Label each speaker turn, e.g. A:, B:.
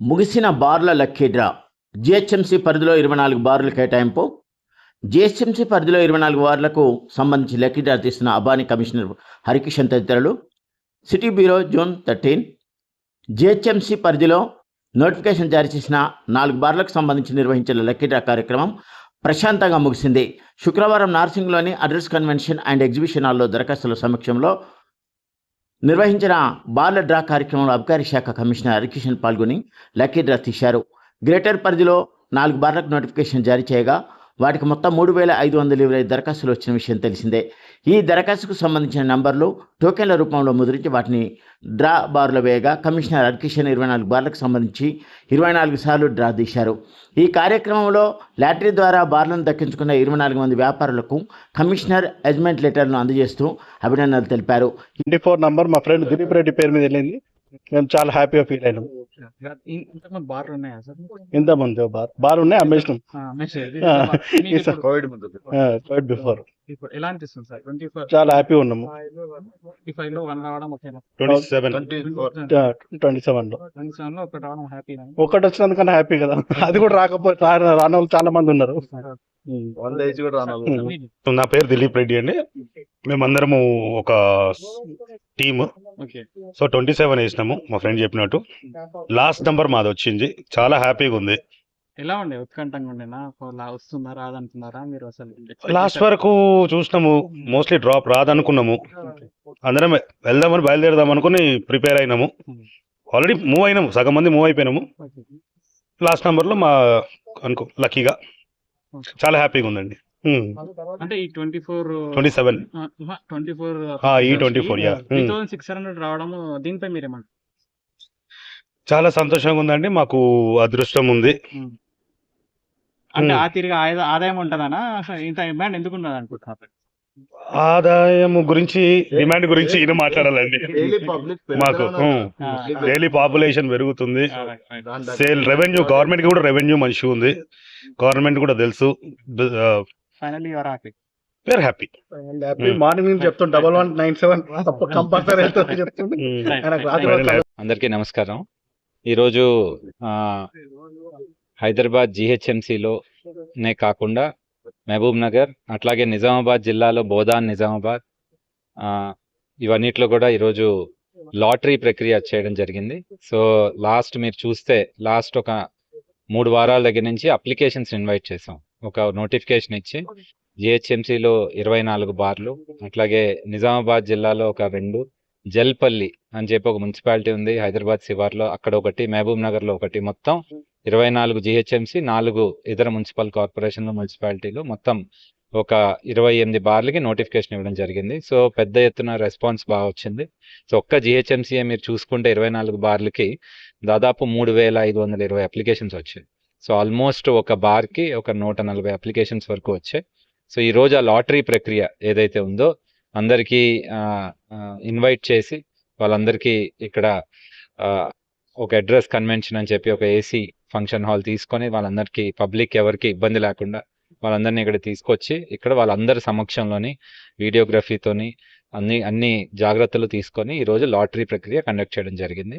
A: ముగిసిన బార్ల lucky draw. GHMC పరిధిలో ఇరవై నాలుగు బార్ల కేటాయింపు. జిహెచ్ఎంసీ పరిధిలో ఇరవై నాలుగు బార్లకు సంబంధించి లక్కీ డ్రా తీసిన అబానీ కమిషనర్ హరికిషన్ తదితరులు. City bureau June thirteen. GHMC పరిధిలో నోటిఫికేషన్ జారీ చేసిన నాలుగు బార్లకు సంబంధించి నిర్వహించిన లక్కీ డ్రా కార్యక్రమం ప్రశాంతంగా ముగిసింది. శుక్రవారం నార్సింగ్లోని అడ్రస్ కన్వెన్షన్ అండ్ ఎగ్జిబిషన్ హాల్లో దరఖాస్తుల సమక్షంలో నిర్వహించిన బార్ల డ్రా కార్యక్రమంలో అబ్కారీ శాఖ కమిషనర్ హరికిషన్ పాల్గొని లక్కీ డ్రా తీశారు. గ్రేటర్ పరిధిలో నాలుగు బార్లకు నోటిఫికేషన్ జారీ చేయగా వాటికి మొత్తం మూడు వేల ఐదు వందల ఇరవై దరఖాస్తులు వచ్చిన విషయం తెలిసిందే. ఈ దరఖాస్తుకు సంబంధించిన నంబర్లు టోకెన్ల రూపంలో ముద్రించి వాటిని డ్రా బార్లో వేయగా కమిషనర్ హరికిషన్ ఇరవై నాలుగు బార్లకు సంబంధించి ఇరవై నాలుగు సార్లు డ్రా తీశారు. ఈ కార్యక్రమంలో లాటరీ ద్వారా బార్లను దక్కించుకున్న ఇరవై నాలుగు మంది వ్యాపారులకు కమిషనర్ అజ్మెంట్ లెటర్ను అందజేస్తూ అభినందనలు తెలిపారు.
B: ట్వంటీ ఫోర్ నంబర్ మా ఫ్రెండ్ దిలీప్ రెడ్డి పేరు మీద వెళ్ళింది. మేము చాలా హ్యాపీగా ఫీల్ అయినాం.
C: ఇంతకుముందు బార్లు ఉన్నాయా సార్
B: ఇంత మంది బార్ బార్ ఉన్నాయి అమ్మేసినాం.
D: కోవిడ్ ముందు
B: బిఫోర్
C: ఇప్పుడు ఎలా అనిపిస్తుంది సార్. ట్వంటీ ఫోర్
B: చాలా హ్యాపీగా ఉన్నాము.
C: ట్వంటీ ఫైవ్లో వన్ రావడం ఓకేనా
B: ట్వంటీ సెవెన్
D: ట్వంటీ సెవెన్లో.
B: ట్వంటీ
C: సెవెన్లో ఒకటి రావడం హ్యాపీ
B: ఒకటి వచ్చినందుకన్నా హ్యాపీ కదా. అది కూడా రాకపోతే రాని వాళ్ళు చాలా మంది ఉన్నారు.
D: ఏజ్ కూడా రానాలి
E: నా పేరు దిలీప్ రెడ్డి అండి. మేమందరము ఒక team.
C: Okay
E: so twenty seven వేసినాము మా ఫ్రెండ్ చెప్పినట్టు. లాస్ట్ నెంబర్ మాది వచ్చింది. చాలా హ్యాపీగా ఉంది.
C: ఎలా ఉండే? ఉత్కంఠంగా ఉండేనా వస్తుందా? రాదంటున్నారా? మీరు అసలు?
E: లాస్ట్ వరకు చూసినాము. మోస్ట్లీ డ్రాప్ రాదనుకున్నాము. అందరం వెళ్దామని బయలుదేరదాం అనుకుని ప్రిపేర్ అయినాము. ఆల్రెడీ మూవ్ అయినాము. సగం మంది మూవ్ అయిపోయినాము. లాస్ట్ నెంబర్లో మా అనుకో లక్కీగా. చాలా హ్యాపీగా ఉందండి.
C: అంటే ఈ twenty four
E: twenty seven.
C: Twenty four
E: ఈ ట్వంటీ ఫోర్
C: సిక్స్ హండ్రెడ్ రావడము దీనిపై మీరేమంటారు?
E: చాలా సంతోషంగా ఉందండి. మాకు అదృష్టం ఉంది.
C: అంటే. ఆ తిరిగి ఆదా- ఆదాయం ఉంటుందనా? ఇంత డిమాండ్ ఎందుకు ఉన్నది అనుకుంటున్నారు?
E: ఆదాయం గురించి డిమాండ్ గురించి ఈయన మాట్లాడాలండి.
D: డైలీ పబ్లిక్
E: మాకు డైలీ పాపులేషన్ పెరుగుతుంది. సేల్ రెవెన్యూ గవర్నమెంట్కి కూడా రెవెన్యూ మంచిగా ఉంది. గవర్నమెంట్ కూడా తెలుసు.
C: Finally your happy
E: where happy
B: happy morning నుంచి చెప్తాం. Double one nine seven compulsory
F: అందరికీ నమస్కారం. ఈరోజు ఆ, హైదరాబాద్ జిహెచ్ఎంసిలో నే కాకుండా మహబూబ్ నగర్ అట్లాగే నిజామాబాద్ జిల్లాలో బోధాన్ నిజామాబాద్ ఇవన్నిట్లో కూడా ఈరోజు లాటరీ ప్రక్రియ చేయడం జరిగింది. సో లాస్ట్ మీరు చూస్తే లాస్ట్ ఒక మూడు వారాల దగ్గర నుంచి అప్లికేషన్స్ ఇన్వైట్ చేసాం ఒక నోటిఫికేషన్ ఇచ్చి జిహెచ్ఎంసీలో ఇరవై నాలుగు బార్లు అట్లాగే నిజామాబాద్ జిల్లాలో ఒక రెండు జల్పల్లి అని చెప్పి ఒక మున్సిపాలిటీ ఉంది హైదరాబాద్ శివార్లో అక్కడ ఒకటి మహబూబ్ నగర్లో ఒకటి. మొత్తం ఇరవై నాలుగు జిహెచ్ఎంసి నాలుగు ఇతర మున్సిపల్ కార్పొరేషన్లు మున్సిపాలిటీలు మొత్తం ఒక ఇరవై ఎనిమిది బార్లకి నోటిఫికేషన్ ఇవ్వడం జరిగింది. సో పెద్ద ఎత్తున రెస్పాన్స్ బాగా వచ్చింది. సో ఒక్క జిహెచ్ఎంసీఏ మీరు చూసుకుంటే ఇరవై నాలుగు బార్లకి దాదాపు మూడు వేల ఐదు వందల ఇరవై అప్లికేషన్స్ వచ్చాయి. సో ఆల్మోస్ట్ ఒక బార్కి ఒక నూట నలభై అప్లికేషన్స్ వరకు వచ్చాయి. సో ఈరోజు ఆ లాటరీ ప్రక్రియ ఏదైతే ఉందో అందరికీ ఇన్వైట్ చేసి వాళ్ళందరికీ ఇక్కడ ఒక అడ్రస్ కన్వెన్షన్ అని చెప్పి ఒక ఏసీ ఫంక్షన్ హాల్ తీసుకొని వాళ్ళందరికీ పబ్లిక్ ఎవరికి ఇబ్బంది లేకుండా వాళ్ళందరినీ ఇక్కడ తీసుకొచ్చి ఇక్కడ వాళ్ళందరి సమక్షంలోని వీడియోగ్రఫీతోని అన్ని అన్ని జాగ్రత్తలు తీసుకొని ఈరోజు లాటరీ ప్రక్రియ కండక్ట్ చేయడం జరిగింది.